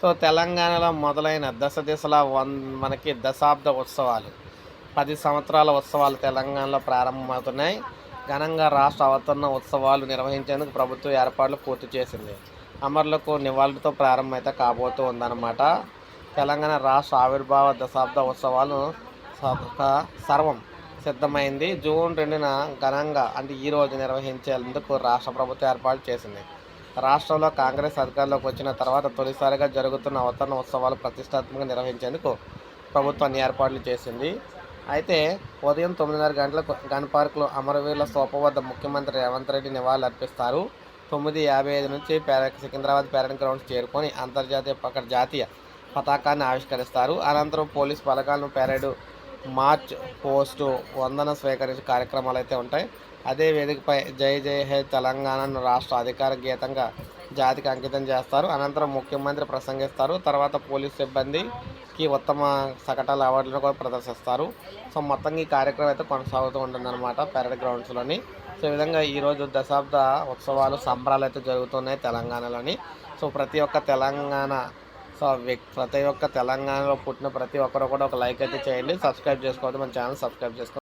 So తెలంగాణలో మొదలైన దశ దిశల వన్ మనకి దశాబ్ద ఉత్సవాలు. పది సంవత్సరాల ఉత్సవాలు తెలంగాణలో ప్రారంభమవుతున్నాయి. ఘనంగా రాష్ట్ర అవతరణ ఉత్సవాలు నిర్వహించేందుకు ప్రభుత్వం ఏర్పాట్లు పూర్తి చేసింది. అమరులకు నివాళులతో ప్రారంభమైతే కాబోతూ ఉందన్నమాట. తెలంగాణ రాష్ట్ర ఆవిర్భావ దశాబ్ద ఉత్సవాలు సర్వం సిద్ధమైంది. జూన్ రెండున ఘనంగా అంటే ఈ రోజు నిర్వహించేందుకు రాష్ట్ర ప్రభుత్వం ఏర్పాటు చేసింది. రాష్ట్రంలో కాంగ్రెస్ అధికారంలోకి వచ్చిన తర్వాత తొలిసారిగా జరుగుతున్న అవతరణ ఉత్సవాలు ప్రతిష్టాత్మకంగా నిర్వహించేందుకు ప్రభుత్వం అన్ని ఏర్పాట్లు చేసింది. అయితే ఉదయం తొమ్మిదిన్నర గంటలకు గన్ పార్క్లో అమరవీరుల స్తూప వద్ద ముఖ్యమంత్రి రేవంత్ రెడ్డి నివాళులు అర్పిస్తారు. తొమ్మిది యాభై ఐదు నుంచి పేర సికింద్రాబాద్ పేరెంట్ గ్రౌండ్స్ చేరుకొని అంతర్జాతీయ పక్క జాతీయ పతాకాన్ని ఆవిష్కరిస్తారు. అనంతరం పోలీస్ బలగాలను పెరేడు మార్చ్ పోస్టు వందన స్వీకరించే కార్యక్రమాలు అయితే ఉంటాయి. అదే వేదికపై జై జై హే తెలంగాణను రాష్ట్ర అధికార గీతంగా జాతికి అంకితం చేస్తారు. అనంతరం ముఖ్యమంత్రి ప్రసంగిస్తారు. తర్వాత పోలీస్ సిబ్బందికి ఉత్తమ సకటాల అవార్డులను కూడా ప్రదర్శిస్తారు. సో మొత్తంగా ఈ కార్యక్రమం అయితే కొనసాగుతూ ఉంటుందన్నమాట పెరడ్ గ్రౌండ్స్లోని. సో ఈ విధంగా ఈరోజు దశాబ్ద ఉత్సవాలు సంబరాలు అయితే జరుగుతున్నాయి తెలంగాణలోని. సో ప్రతి ఒక్క తెలంగాణ సో ప్రతి ఒక్క తెలంగాణలో పుట్టిన ప్రతి ఒక్కరు కూడా ఒక లైక్ అయితే చేయండి. సబ్స్క్రైబ్ చేసుకోవద్దు. మన ఛానల్ సబ్స్క్రైబ్ చేసుకోండి